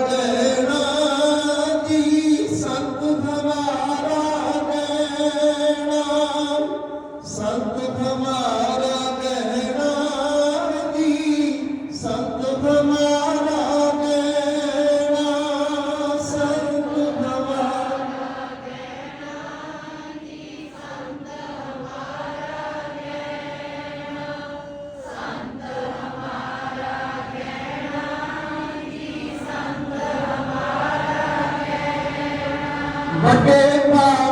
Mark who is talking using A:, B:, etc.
A: ਗਹਿਣਾ ਜੀ ਸੰਤ ਹਮਾਰਾ Até mais.